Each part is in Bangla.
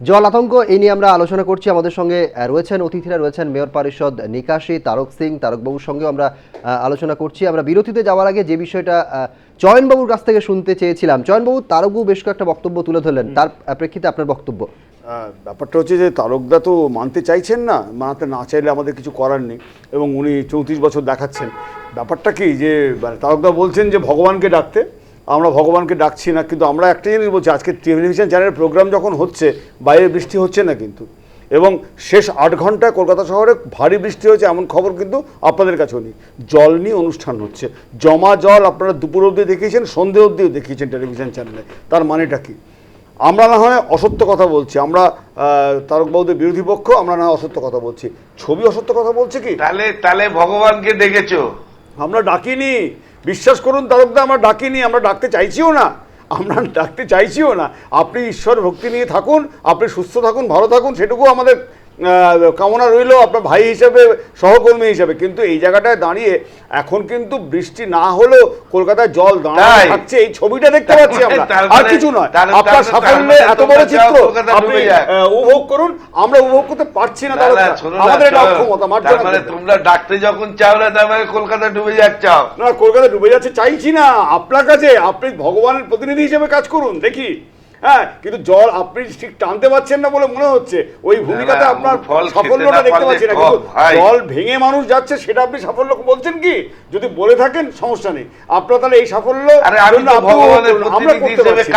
জল আতঙ্ক এই নিয়ে আমরা আলোচনা করছি। আমাদের সঙ্গে রয়েছেন অতিথিরা রয়েছেন মেয়র পরিষদ নিকাশি তারক সিং তারকবাবুর সঙ্গেও আমরা আলোচনা করছি। আমরা বিরতিতে যাওয়ার আগে যে বিষয়টা চয়নবাবুর কাছ থেকে শুনতে চেয়েছিলাম। চয়নবাবু তারকবাবু বেশ কয়েকটা বক্তব্য তুলে ধরলেন। তার প্রেক্ষিতে আপনার বক্তব্য। ব্যাপারটা হচ্ছে যে তারকদা তো মানতে চাইছেন না। মানতে না চাইলে আমাদের কিছু করার নেই। এবং উনি চৌত্রিশ বছর দেখাচ্ছেন। ব্যাপারটা কি যে মানে তারকদা বলছেন যে ভগবানকে ডাকতে। আমরা ভগবানকে ডাকছি না, কিন্তু আমরা একটা জিনিস বলছি, আজকে টেলিভিশন চ্যানেলের প্রোগ্রাম যখন হচ্ছে, বাইরে বৃষ্টি হচ্ছে না কিন্তু। এবং শেষ আট ঘন্টায় কলকাতা শহরে ভারী বৃষ্টি হয়েছে, এমন খবর কিন্তু আপনাদের কাছেও নেই। জল নিয়ে অনুষ্ঠান হচ্ছে। জমা জল আপনারা দুপুর অবধি দেখিয়েছেন, সন্ধে অবধিও দেখিয়েছেন টেলিভিশন চ্যানেলে। তার মানেটা কি? আমরা না হয় অসত্য কথা বলছি, আমরা তারকবাবুদের বিরোধী পক্ষ, আমরা না হয় অসত্য কথা বলছি। ছবি অসত্য কথা বলছে কি? তাহলে তাহলে ভগবানকে ডেকেছো আমরা ডাকিনি। বিশ্বাস করুন তারকদা আমরা ডাকিনি, আমরা ডাকতে চাইছিও না। আমরা ডাকতে চাইছিও না। আপনি ঈশ্বর ভক্তি নিয়ে থাকুন, আপনি সুস্থ থাকুন, ভালো থাকুন, সেটুকু আমাদের কামনা রইল আপনার ভাই হিসেবে সহকর্মী হিসেবে। কিন্তু এই জায়গাটায় দাঁড়িয়ে এখন কিন্তু বৃষ্টি না হলেও কলকাতায় জল দাঁড়ায় থাকছে। এই ছবিটা দেখতে পাচ্ছি আমরা। আর কিছু নয়। আপনার সাফল্যে এত বড় চিত্র আপনি উপভোগ করুন। আমরা উপভোগ করতে পারছি না আমাদের এটা অক্ষমতা মার্জনা মানে তোমরা ডাকতে যখন চাও না তার মানে কলকাতা ডুবে যাচ্ছাও না কলকাতা ডুবে যাচ্ছে চাইছি না। আপনার কাছে আপনি ভগবানের প্রতিনিধি হিসেবে কাজ করুন দেখি। হ্যাঁ কিন্তু জল আপনি ঠিক টানতে পারছেন না বলে মনে হচ্ছে। ওই ভূমিকাতে আপনার সাফল্যটা দেখতে পারলে পাচ্ছি না। কিন্তু জল ভেঙে মানুষ যাচ্ছে সেটা আপনি সাফল্য বলছেন কি? যদি বলে থাকেন সমস্যা নেই। আপনার তাহলে এই সাফল্য আমরা করতে পারছি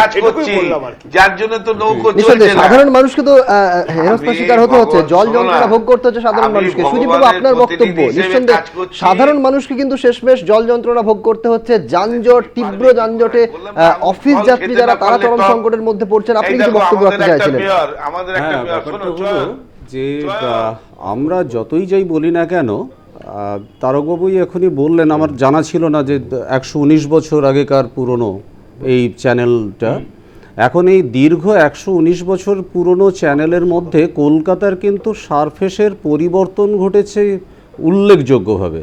যার জন্য তো নৌকো চলছে সাধারণ মানুষকে তো আহ, হেনস্থার শিকার হতে হচ্ছে। জল যন্ত্রণা ভোগ করতে হচ্ছে সাধারণ মানুষকে। সুদীপবাবু ভগবানের আপনার বক্তব্য নিঃসন্দেহে সাধারণ মানুষকে কিন্তু শেষমেশ জল যন্ত্রণা ভোগ করতে হচ্ছে। যানজট তীব্র যানজটে আহ, অফিস যাত্রী যারা তারা চরম সংকটের মধ্যে পড়ছেন আপনি কিছু বক্তব্য রাখতে একটা চাইছিলেন। আমাদের একটা হ্যাঁ যে আমরা যতই যাই বলি না কেন তারকবাবুই এখনই বললেন আমার জানা ছিল না যে একশো উনিশ বছর আগেকার পুরনো এই চ্যানেলটা। এখন এই দীর্ঘ একশো উনিশ বছর পুরনো চ্যানেলের মধ্যে কলকাতার কিন্তু সারফেসের পরিবর্তন ঘটেছে উল্লেখযোগ্যভাবে।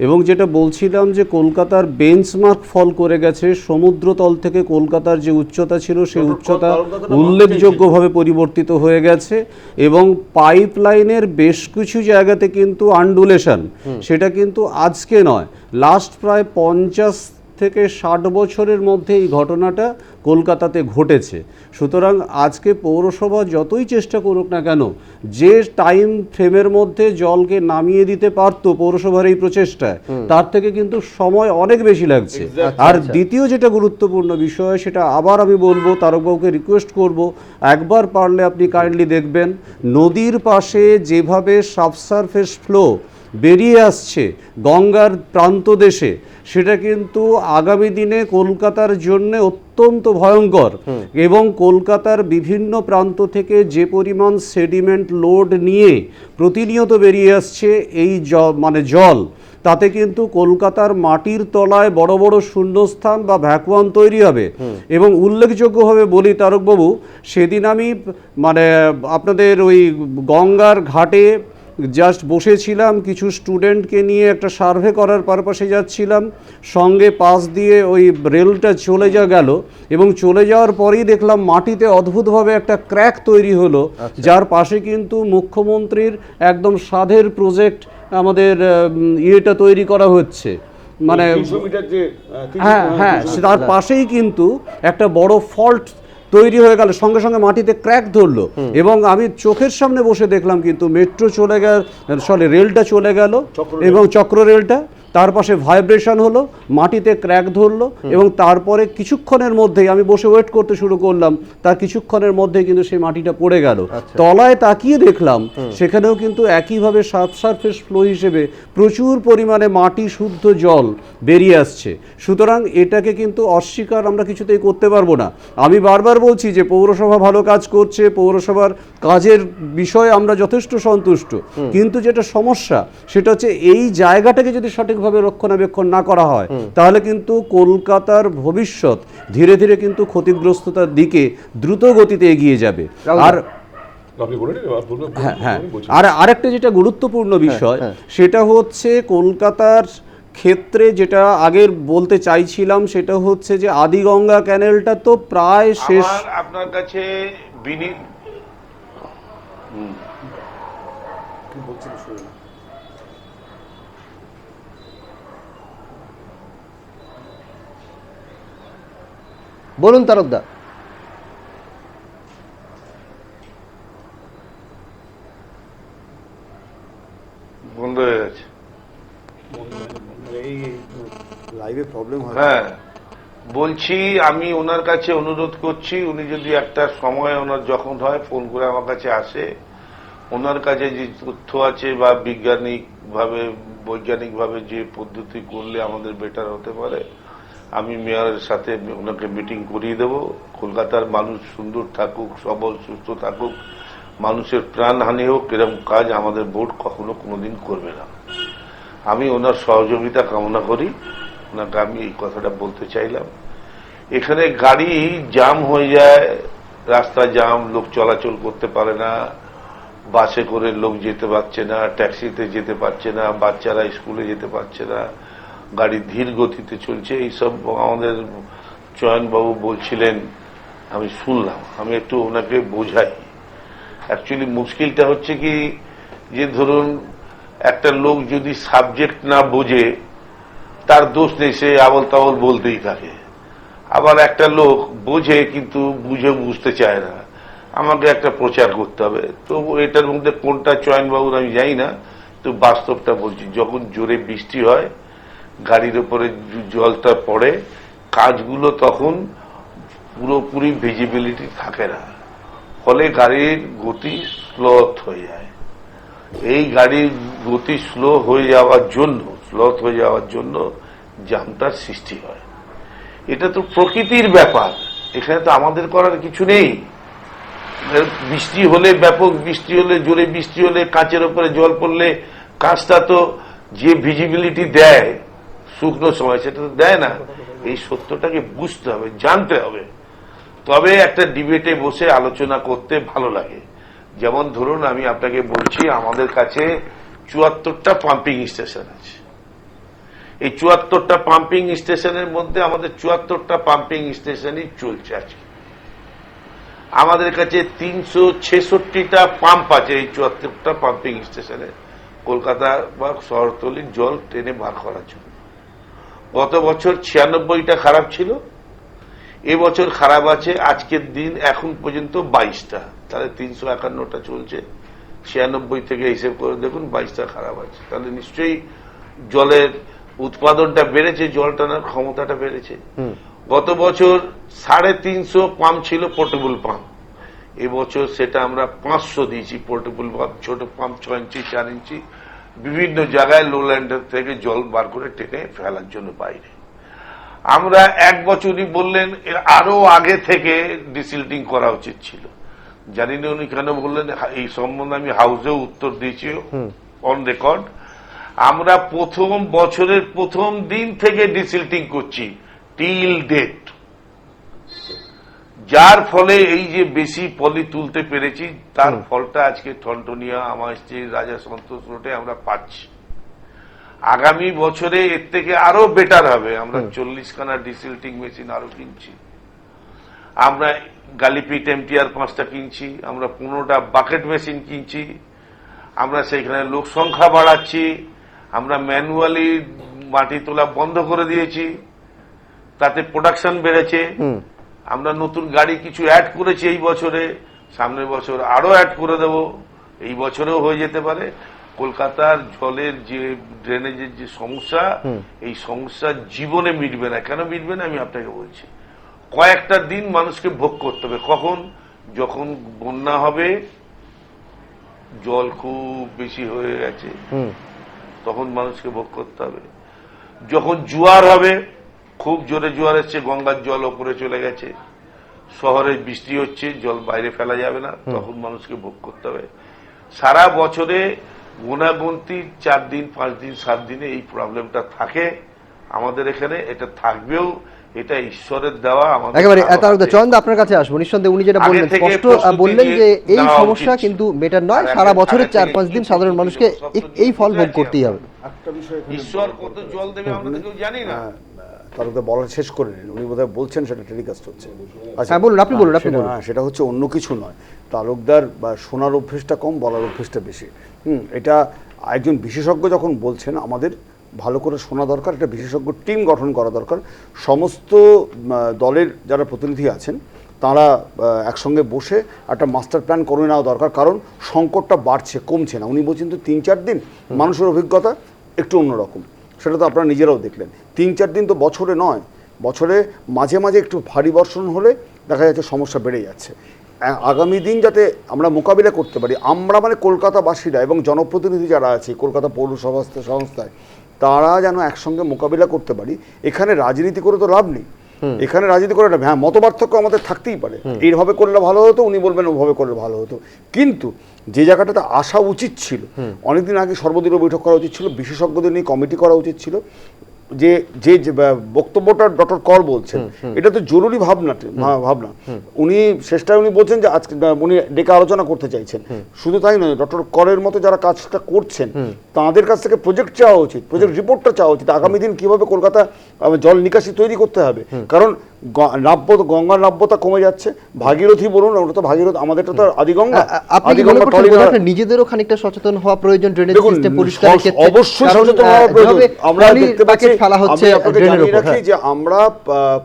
এবং যেটা বলছিলাম যে কলকাতার বেঞ্চমার্ক ফল করে গেছে সমুদ্রতল থেকে কলকাতার যে উচ্চতা ছিল সেই উচ্চতা উল্লেখযোগ্যভাবে পরিবর্তিত হয়ে গেছে এবং পাইপ লাইনের বেশ কিছু জায়গাতে কিন্তু আন্ডুলেশন সেটা কিন্তু আজকে নয় লাস্ট প্রায় পঞ্চাশ থেকে ষাট বছরের মধ্যে এই ঘটনাটা কলকাতাতে ঘটেছে। সুতরাং আজকে পৌরসভা যতই চেষ্টা করুক না কেন যে টাইম ফ্রেমের মধ্যে জলকে নামিয়ে দিতে পারতো পৌরসভার এই প্রচেষ্টায় তার থেকে কিন্তু সময় অনেক বেশি লাগছে। আর দ্বিতীয় যেটা গুরুত্বপূর্ণ বিষয় সেটা আবার আমি বলব তারকবাবুকে রিকোয়েস্ট করব একবার পারলে আপনি কাইন্ডলি দেখবেন নদীর পাশে যেভাবে সাবসারফেস ফ্লো বেরিয়ে আসছে গঙ্গার প্রান্ত দেশে। সেটা কিন্তু আগামী দিনে কলকাতার জন্য অত্যন্ত ভয়ঙ্কর। এবং কলকাতার বিভিন্ন প্রান্ত থেকে যে পরিমাণ সেডিমেন্ট লোড নিয়ে প্রতিনিয়ত বেরিয়ে আসছে এই জ মানে জল তাতে কিন্তু কলকাতার মাটির তলায় বড় বড় শূন্যস্থান বা ভ্যাকুয়াম তৈরি হবে। এবং উল্লেখযোগ্যভাবে বলি তারকবাবু সেদিন আমি মানে আপনাদের ওই গঙ্গার ঘাটে জাস্ট বসেছিলাম কিছু স্টুডেন্টকে নিয়ে একটা সার্ভে করার পারপাসে যাচ্ছিলাম সঙ্গে পাশ দিয়ে ওই রেলটা চলে যা গেল এবং চলে যাওয়ার পরেই দেখলাম মাটিতে অদ্ভুতভাবে একটা ক্র্যাক তৈরি হলো যার পাশে কিন্তু মুখ্যমন্ত্রীর একদম সাধের প্রজেক্ট আমাদের ইয়েটা তৈরি করা হচ্ছে। মানে হ্যাঁ হ্যাঁ তার পাশেই কিন্তু একটা বড় ফল্ট তৈরি হয়ে গেল। সঙ্গে সঙ্গে মাটিতে ক্র্যাক ধরলো। এবং আমি চোখের সামনে বসে দেখলাম কিন্তু মেট্রো চলে গেল সরি রেলটা চলে গেল এবং চক্র রেলটা তার পাশে ভাইব্রেশন হলো মাটিতে ক্র্যাক ধরলো এবং তারপরে কিছুক্ষণের মধ্যেই আমি বসে ওয়েট করতে শুরু করলাম তার কিছুক্ষণের মধ্যেই কিন্তু সেই মাটিটা পড়ে গেল। তলায় তাকিয়ে দেখলাম সেখানেও কিন্তু একইভাবে সাবসারফেস ফ্লো হিসেবে প্রচুর পরিমাণে মাটি শুদ্ধ জল বেরিয়ে আসছে। সুতরাং এটাকে কিন্তু অস্বীকার আমরা কিছুতেই করতে পারব না। আমি বারবার বলছি যে পৌরসভা ভালো কাজ করছে পৌরসভার কাজের বিষয়ে আমরা যথেষ্ট সন্তুষ্ট। কিন্তু যেটা সমস্যা সেটা হচ্ছে এই জায়গাটাকে যদি সঠিকভাবে রক্ষণাবেক্ষণ না করা হয় তাহলে কিন্তু কলকাতার ভবিষ্যৎ ধীরে ধীরে কিন্তু ক্ষতিগ্রস্ততার দিকে দ্রুত গতিতে এগিয়ে যাবে। আর হ্যাঁ হ্যাঁ। আর আরেকটা যেটা গুরুত্বপূর্ণ বিষয় হ্যাঁ। সেটা হচ্ছে কলকাতার ক্ষেত্রে যেটা আগের বলতে চাইছিলাম সেটা হচ্ছে যে আদিগঙ্গা ক্যানেলটা তো প্রায় শেষ। আপনার কাছে বিনীত কি বলছেন শুনুন বলুন তারকদা। বন্ধ হয়ে গেছে। লাইভে প্রবলেম হয়। হ্যাঁ বলছি আমি ওনার কাছে অনুরোধ করছি উনি যদি একটা সময় ওনার যখন হয় ফোন করে আমার কাছে আসে। ওনার কাছে যে তথ্য আছে বা বিজ্ঞানিক ভাবে বৈজ্ঞানিক ভাবে যে পদ্ধতি করলে আমাদের বেটার হতে পারে। আমি মেয়রের সাথে ওনাকে মিটিং করিয়ে দেব। কলকাতার মানুষ সুন্দর থাকুক, সবল, সুস্থ থাকুক, মানুষের প্রাণহানি হোক, এরকম কাজ আমাদের বোর্ড কখনো কোনোদিন করবে না। আমি ওনার সহযোগিতা কামনা করি। ওনাকে আমি এই কথাটা বলতে চাইলাম। এখানে গাড়ি জাম হয়ে যায়, রাস্তা জাম লোক চলাচল করতে পারে না, বাসে করে লোক যেতে পারছে না, ট্যাক্সিতে যেতে পারছে না, বাচ্চারা স্কুলে যেতে পারছে না। গাড়ি ধীর গতিতে চলছে, এইসব আমাদের চয়নবাবু বলছিলেন, আমি শুনলাম, আমি একটু ওনাকে বোঝাই। অ্যাকচুয়ালি মুশকিলটা হচ্ছে কি, যে ধরুন, একটা লোক যদি সাবজেক্ট না বোঝে, তার দোষ নেই, সে আবল তাবল বলতেই থাকে। আবার একটা লোক বোঝে, কিন্তু বুঝে বুঝতে চায় না। আমাকে একটা প্রচার করতে হবে। তো এটার মধ্যে কোনটা চয়নবাবুর আমি জানি না, তো বাস্তবটা বলছি, যখন জোরে বৃষ্টি হয় গাড়ির উপরে জলটা পড়ে, কাজগুলো তখন পুরোপুরি ভিজিবিলিটি থাকে না। ফলে গাড়ির গতি স্লোথ হয়ে যায়। এই গাড়ির গতি স্লো হয়ে যাওয়ার জন্য স্লোথ হয়ে যাওয়ার জন্য জামটার সৃষ্টি হয়। এটা তো প্রকৃতির ব্যাপার। এখানে তো আমাদের করার কিছু নেই। বৃষ্টি হলে ব্যাপক বৃষ্টি হলে, জোরে বৃষ্টি হলে, কাঁচের উপরে জল পড়লে কাঁচটা তো যে ভিজিবিলিটি দেয় শুকনো সময়, সেটা তো দেয় না। এই সত্যটাকে বুঝতে হবে, জানতে হবে। তবে একটা ডিবেটে বসে আলোচনা করতে ভালো লাগে। যেমন ধরুন, আমি আপনাকে বলছি, আমাদের কাছে চুয়াত্তরটা পাম্পিং স্টেশন আছে। এই চুয়াত্তরটা পাম্পিং স্টেশনের মধ্যে আমাদের চুয়াত্তরটা পাম্পিং স্টেশনই চলছে আজকে। আমাদের কাছে তিনশো ছেষট্টিটা পাম্প আছে এই চুয়াত্তরটা পাম্পিং স্টেশনে। কলকাতা বা শহরতলির জল ট্রেনে বার করার জন্য। গত বছর ছিয়ানব্বইটা খারাপ ছিল। এবছর খারাপ আছে আজকের দিন এখন পর্যন্ত বাইশটা। তাহলে তিনশো একান্নটা চলছে। ছিয়ানব্বই থেকে হিসেব করে দেখুন বাইশটা খারাপ আছে। তাহলে নিশ্চয়ই জলের উৎপাদনটা বেড়েছে জল টানার ক্ষমতাটা বেড়েছে। গত বছর সাড়ে তিনশো পাম্প ছিল পোর্টেবল পাম্প। এবছর সেটা আমরা পাঁচশো দিয়েছি পোর্টেবল পাম্প। ছোট পাম্প ছয় ইঞ্চি চার ইঞ্চি। বিভিন্ন জায়গায় লোল্যান্ডের থেকে জল বার করে টেনে ফেলার জন্য বাইরে। আমরা এক বছরই বললেন এর আরও আগে থেকে ডিসিল্টিং করা উচিত ছিল। জানি না উনি কেন বললেন এই সম্বন্ধে আমি হাউসেও উত্তর দিয়েছি অন রেকর্ড আমরা প্রথম বছরের প্রথম দিন থেকে ডিসিল্টিং করছি টিল ডেট যার ফলে এই যে বেশি পলি তুলতে পেরেছি তার ফলটা আজকে ঠনটনিয়া আমার স্ত্রী রাজা সন্তোষ রোডে আমরা পাচ্ছি। আগামী বছরে এর থেকে আরও বেটার হবে। আমরা চল্লিশ খানা ডিসিল্টিং মেশিন আরও কিনছি। আমরা গালিপিট এমটিআর পাঁচটা কিনছি আমরা পনেরোটা বাকেট মেশিন কিনছি আমরা সেখানে লোক সংখ্যা বাড়াচ্ছি আমরা ম্যানুয়ালি মাটি তোলা বন্ধ করে দিয়েছি তাতে প্রোডাকশন বেড়েছে। আমরা নতুন গাড়ি কিছু অ্যাড করেছি এই বছরে সামনের বছর আরও অ্যাড করে দেব। এই বছরেও হয়ে যেতে পারে। কলকাতার জলের যে ড্রেনেজের যে সমস্যা এই সমস্যা জীবনে মিটবে না। কেন মিটবে না আমি আপনাকে বলছি। কয়েকটা দিন মানুষকে ভোগ করতে হবে। কখন? যখন বন্যা হবে জল খুব বেশি হয়ে গেছে তখন মানুষকে ভোগ করতে হবে। যখন জোয়ার হবে খুব জোরে জোয়ার এসছে গঙ্গার জল ওপরে চলে গেছে। শহরে বৃষ্টি হচ্ছে জল বাইরে ফেলা যাবে না তখন মানুষকে ভোগ করতে হবে। সারা বছরে গুণাগুন্তি চার দিন পাঁচ দিন সাত দিনে এই প্রবলেমটা থাকে আমাদের এখানে এটা থাকবেও এটা ঈশ্বরের দেওয়া আমাদের একেবারে তারকদা আপনার কাছে আসব। নিঃসন্দেহে উনি যেটা বললেন স্পষ্ট বললেন যে এই সমস্যা কিন্তু। মেটার নয় সারা বছরের চার পাঁচ দিন সাধারণ মানুষকে এই- এই ফল ভোগ করতেই হবে। একটা বিষয় ঈশ্বর কত জল দেবে আমরা কেউ জানি না। হ্যাঁ, তারকদা বলা শেষ করে নিন। উনি বোধহয় বলছেন সেটা টেলিকাস্ট হচ্ছে। আচ্ছা হ্যাঁ, বলুন, আপনি বলুন, আপনি বলুন। হ্যাঁ, সেটা হচ্ছে অন্য কিছু নয়। তালুকদার বা শোনার অভ্যেসটা কম বলার অভ্যেসটা বেশি। হুম এটা একজন বিশেষজ্ঞ যখন বলছেন আমাদের ভালো করে শোনা দরকার একটা বিশেষজ্ঞ টিম গঠন করা দরকার। সমস্ত দলের যারা প্রতিনিধি আছেন তারা একসঙ্গে বসে একটা মাস্টার প্ল্যান করে নেওয়া দরকার। কারণ সংকটটা বাড়ছে কমছে না। উনি বলছেন তো তিন চার দিন মানুষের অভিজ্ঞতা একটু অন্যরকম। সেটা তো আপনারা নিজেরাও দেখলেন। তিন চার দিন তো বছরে নয়, বছরে মাঝে মাঝে একটু ভারী বর্ষণ হলে দেখা যাচ্ছে সমস্যা বেড়ে যাচ্ছে। আগামী দিন যাতে আমরা মোকাবিলা করতে পারি, আমরা মানে কলকাতাবাসীরা এবং জনপ্রতিনিধি যারা আছে, কলকাতা পৌরসভা সংস্থায় তারা যেন একসঙ্গে মোকাবিলা করতে পারি, এখানে রাজনীতি করে তো লাভ নেই। এখানে রাজনীতি করে না। হ্যাঁ মতপার্থক্য আমাদের থাকতেই পারে। এইভাবে করলে ভালো হতো উনি বলবেন ওভাবে করলে ভালো হতো। কিন্তু যে জায়গাটাতে আসা উচিত ছিল অনেকদিন আগে সর্বদলীয় বৈঠক করা উচিত ছিল বিশেষজ্ঞদের নিয়ে কমিটি করা উচিত ছিল যে যে বক্তব্যটা ডক্টর কর বলছেন এটা তো জরুরি ভাবনা ভাবনা। উনি শেষটায় উনি বলছেন যে আজকে উনি ডেকে আলোচনা করতে চাইছেন। শুধু তাই নয় ডক্টর করের মতো যারা কাজটা করছেন তাদের কাছ থেকে প্রজেক্ট চাওয়া উচিত প্রজেক্ট রিপোর্টটা চাওয়া উচিত। আগামী দিন কীভাবে কলকাতা জল নিকাশি তৈরি করতে হবে? কারণ নাব্য গঙ্গার নাব্যতা কমে যাচ্ছে ভাগীরথী বলুন ওটা তো ভাগীরথ আমাদের তো আদিগঙ্গা গঙ্গা আদিগঙ্গা করছেন টলিগঙ্গা- বোধহয় নিজেদের খানিকটা সচেতন হওয়া প্রয়োজন ড্রেনেজ সিস্টেম পরিষ্কারের সস- ক্ষেত্রে অবশ্যই সচেতন হওয়া প্রয়োজন। আমরা দেখতে পাচ্ছি ফেলা হচ্ছে ড্রেনের উপর। যে আমরা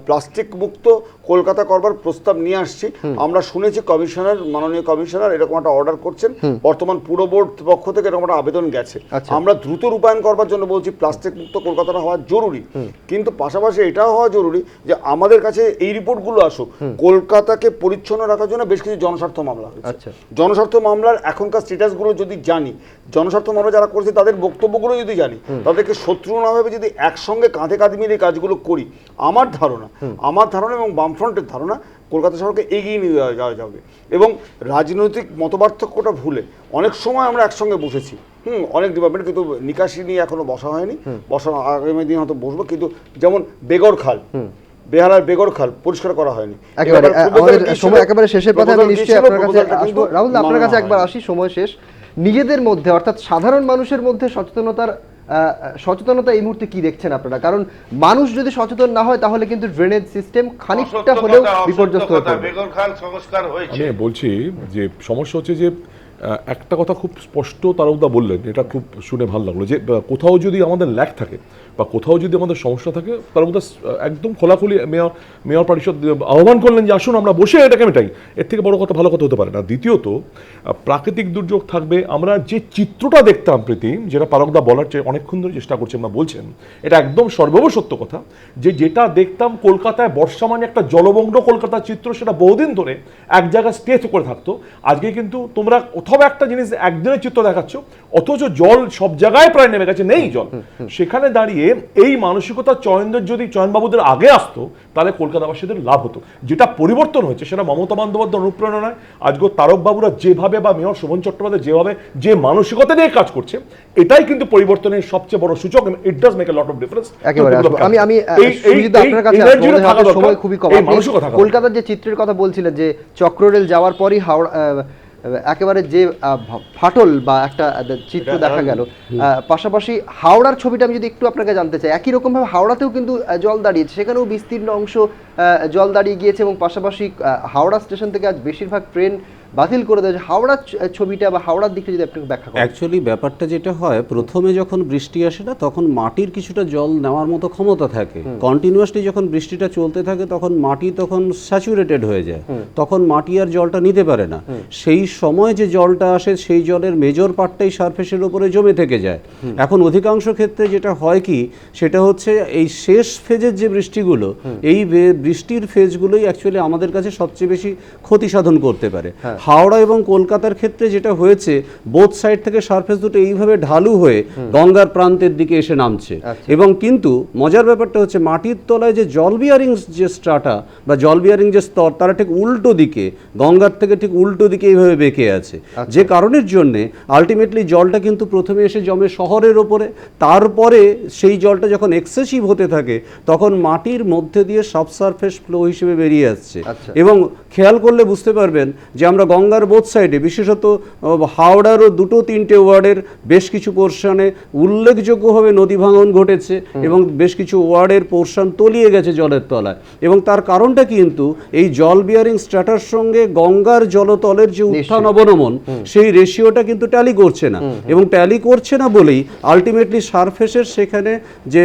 প্লাস্টিক মুক্ত কলকাতা করবার প্রস্তাব নিয়ে আসছি। আমরা শুনেছি কমিশনার মাননীয় কমিশনার এরকম একটা অর্ডার করছেন। বর্তমান পুরো বোর্ড পক্ষ থেকে এরকম একটা আবেদন গেছে। আচ্ছা। আমরা দ্রুত রূপায়ণ করবার জন্য বলছি প্লাস্টিক মুক্ত কলকাতাটা হওয়া জরুরি। কিন্তু পাশাপাশি এটাও হওয়া জরুরি যে আমাদের কাছে এই রিপোর্টগুলো আসুক কলকাতাকে পরিচ্ছন্ন রাখার জন্য বেশ কিছু জনস্বার্থ মামলা হয়েছে। আচ্ছা। জনস্বার্থ মামলার এখনকার স্ট্যাটাসগুলো যদি জানি জনস্বার্থ মামলা যারা করেছে তাদের বক্তব্যগুলো যদি জানি তাদেরকে শত্রু না ভাবে যদি একসঙ্গে কাঁধে কাঁধে মিলিয়ে কাজগুলো করি আমার ধারণা আমার ধারণা এবং বামফ্রন্টের ধারণা কলকাতা শহরকে এগিয়ে নিয়ে যাওয়া- যাবে। এবং রাজনৈতিক মতপার্থক্যটা ভুলে অনেক সময় আমরা একসঙ্গে বসেছি। হুম অনেক ডিপার্টমেন্ট কিন্তু নিকাশি নিয়ে এখনও বসা হয়নি। বসা আগামী দিন হয়তো বসবো কিন্তু যেমন বেগর খাল বেহালার বেগর খাল পরিষ্কার করা হয়নি। একেবারে সময় একেবারে শেষের পথে আমি নিশ্চয়ই আপনার কাছে আসব। রাহুল আপনার কাছে একবার আসি সময় শেষ। নিজেদের মধ্যে অর্থাৎ সাধারণ মানুষের মধ্যে সচেতনতার সচেতনতা এই মুহূর্তে কি দেখছেন আপনারা? কারণ মানুষ যদি সচেতন না হয় তাহলে কিন্তু ড্রেনেজ সিস্টেম খানিকটা হলেও বিপর্যস্ত হয়ে পড়বে। বেগর সংস্কার হয়েছে। আমি বলছি যে সমস্যা হচ্ছে যে একটা কথা খুব স্পষ্ট তারকদা বললেন, এটা খুব শুনে ভালো লাগল যে কোথাও যদি আমাদের ল্যাক থাকে, বা কোথাও যদি আমাদের সমস্যা থাকে তারকদা একদম খোলাখুলি মেয়র মেয়র পরিষদ আহ্বান করলেন যে, আসুন আমরা বসে এটাকে মেটাই। এর থেকে বড় কথা, ভালো কথা হতে পারে না। দ্বিতীয়ত প্রাকৃতিক দুর্যোগ থাকবে। আমরা যে চিত্রটা দেখতাম প্রীতি যেটা পারকদা বলার চেয়ে অনেকক্ষণ ধরে চেষ্টা করছেন না বলছেন, এটা একদম সর্বব সত্য কথা যে, যেটা দেখতাম কলকাতায় বর্ষা মানে একটা জলমগ্ন কলকাতার চিত্র, সেটা বহুদিন ধরে এক জায়গায় স্টেজ করে থাকতো। আজকে কিন্তু তোমরা কোথাও একটা জিনিস একদিনের চিত্র দেখাচ্ছ অথচ জল সব জায়গায় প্রায় নেমে গেছে নেই জল। সেখানে দাঁড়িয়ে এই মানসিকতা চয়নদের যদি চয়নবাবুদের আগে আসতো তাহলে কলকাতাবাসীদের লাভ হতো। যেটা পরিবর্তন হয়েছে সেটা মমতা বন্দ্যোপাধ্যায় অনুপ্রেরণায় আজকে তারক বাবুরা যেভাবে বা মেয়র শোভন চট্টোপাধ্যায় যেভাবে যে মানসিকতা নিয়ে কাজ করছে এটাই কিন্তু পরিবর্তনের সবচেয়ে বড় সূচক it does make a lot of difference একেবারে আমি আমি আপনার কাছে সময় খুবই কম। কলকাতার যে চিত্রের কথা বলছিলেন যে চক্ররেল যাওয়ার পরই হাওড়া একেবারে যে আহ, ফাটল বা একটা চিত্র দেখা গেল আহ, পাশাপাশি হাওড়ার ছবিটা আমি যদি একটু আপনাকে জানতে চাই একই রকম ভাবে হাওড়াতেও কিন্তু জল দাঁড়িয়েছে সেখানেও বিস্তীর্ণ অংশ আহ, জল দাঁড়িয়ে গিয়েছে এবং পাশাপাশি হাওড়া স্টেশন থেকে আজ বেশিরভাগ ট্রেন বাতিল করে দেওয়া হয়েছে হাওড়ার ছবিটা বা হাওড়ার দিকটা যদি আপনি ব্যাখ্যা করেন। অ্যাকচুয়ালি ব্যাপারটা যেটা হয় প্রথমে যখন বৃষ্টি আসে না তখন মাটির কিছুটা জল নেওয়ার মতো ক্ষমতা থাকে। কন্টিনিউয়াসলি যখন বৃষ্টিটা চলতে থাকে তখন মাটি তখন স্যাচুরেটেড হয়ে যায়। তখন মাটি আর জলটা নিতে পারে না। সেই সময় যে জলটা আসে সেই জলের মেজর পার্টটাই সারফেসের উপরে জমে থেকে যায়। এখন অধিকাংশ ক্ষেত্রে যেটা হয় কি সেটা হচ্ছে এই শেষ ফেজের যে বৃষ্টিগুলো এই বৃষ্টির ফেজগুলোই অ্যাকচুয়ালি আমাদের কাছে সবচেয়ে বেশি ক্ষতি সাধন করতে পারে। হাওড়া এবং কলকাতার ক্ষেত্রে যেটা হয়েছে বোথ সাইড থেকে সারফেস দুটো এইভাবে ঢালু হয়ে গঙ্গার প্রান্তের দিকে এসে নামছে। এবং কিন্তু মজার ব্যাপারটা হচ্ছে মাটির তলায় যে জল বিয়ারিং যে স্ট্রাটা বা জল বিয়ারিং যে স্তর তারা ঠিক উল্টো দিকে গঙ্গার থেকে ঠিক উল্টো দিকে এইভাবে বেঁকে আছে। যে কারণের জন্যে আলটিমেটলি জলটা কিন্তু প্রথমে এসে জমে শহরের ওপরে তারপরে সেই জলটা যখন এক্সেসিভ হতে থাকে তখন মাটির মধ্যে দিয়ে সাবসারফেস ফ্লো হিসেবে বেরিয়ে আসছে। আচ্ছা। এবং খেয়াল করলে বুঝতে পারবেন যে আমরা গঙ্গার বোথ সাইডে বিশেষত হাওড়ারও দুটো তিনটে ওয়ার্ডের বেশ কিছু পোর্শনে উল্লেখযোগ্যভাবে নদী ভাঙন ঘটেছে এবং বেশ কিছু ওয়ার্ডের পোর্শন তলিয়ে গেছে জলের তলায়। এবং তার কারণটা কিন্তু এই জল বিয়ারিং স্ট্র্যাটার সঙ্গে গঙ্গার জলতলের যে উত্থান অবনমন সেই রেশিওটা কিন্তু ট্যালি করছে না। এবং ট্যালি করছে না বলেই আলটিমেটলি সারফেসের সেখানে যে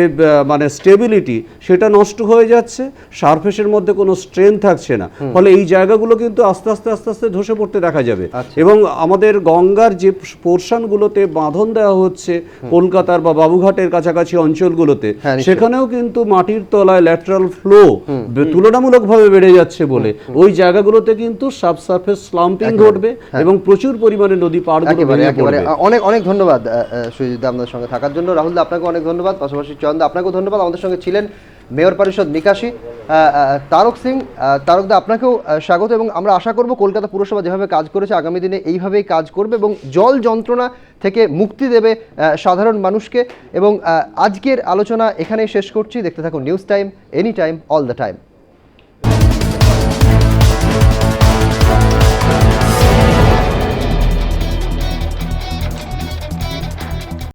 মানে স্টেবিলিটি সেটা নষ্ট হয়ে যাচ্ছে। সারফেসের মধ্যে কোনো স্ট্রেন থাকছে না। ফলে এই জায়গাগুলো কিন্তু আস্তে আস্তে আস্তে আস্তে ধসে পড়তে দেখা যাবে। আচ্ছা। এবং আমাদের গঙ্গার যে পোর্শনগুলোতে বাঁধন দেওয়া হচ্ছে কলকাতার বা বাবুঘাটের কাছাকাছি অঞ্চলগুলোতে হ্যাঁ, সেখানেও কিন্তু মাটির তলায় ল্যাটারাল ফ্লো তুলনামূলকভাবে বেড়ে যাচ্ছে বলে। ওই জায়গাগুলোতে কিন্তু সাবসারফেস স্লাম্পিং ঘটবে এবং প্রচুর পরিমাণে নদী হ্যাঁ। আ- অনেক অনেক ধন্যবাদ সুজিত দা আপনাদের সঙ্গে থাকার জন্য। রাহুল আপনাকে অনেক ধন্যবাদ। পাশাপাশি চয়নদা আপনাকেও ধন্যবাদ। আমাদের সঙ্গে ছিলেন মেয়র পরিষদ নিকাশি তারক সিং তারকদা আপনাকেও স্বাগত এবং আমরা আশা করব কলকাতা পুরসভা যেভাবে কাজ করেছে আগামী দিনে এইভাবেই কাজ করবে এবং জল যন্ত্রণা থেকে মুক্তি দেবে সাধারণ মানুষকে। এবং আজকের আলোচনা এখানেই শেষ করছি। দেখতে থাকুন news time any time all the time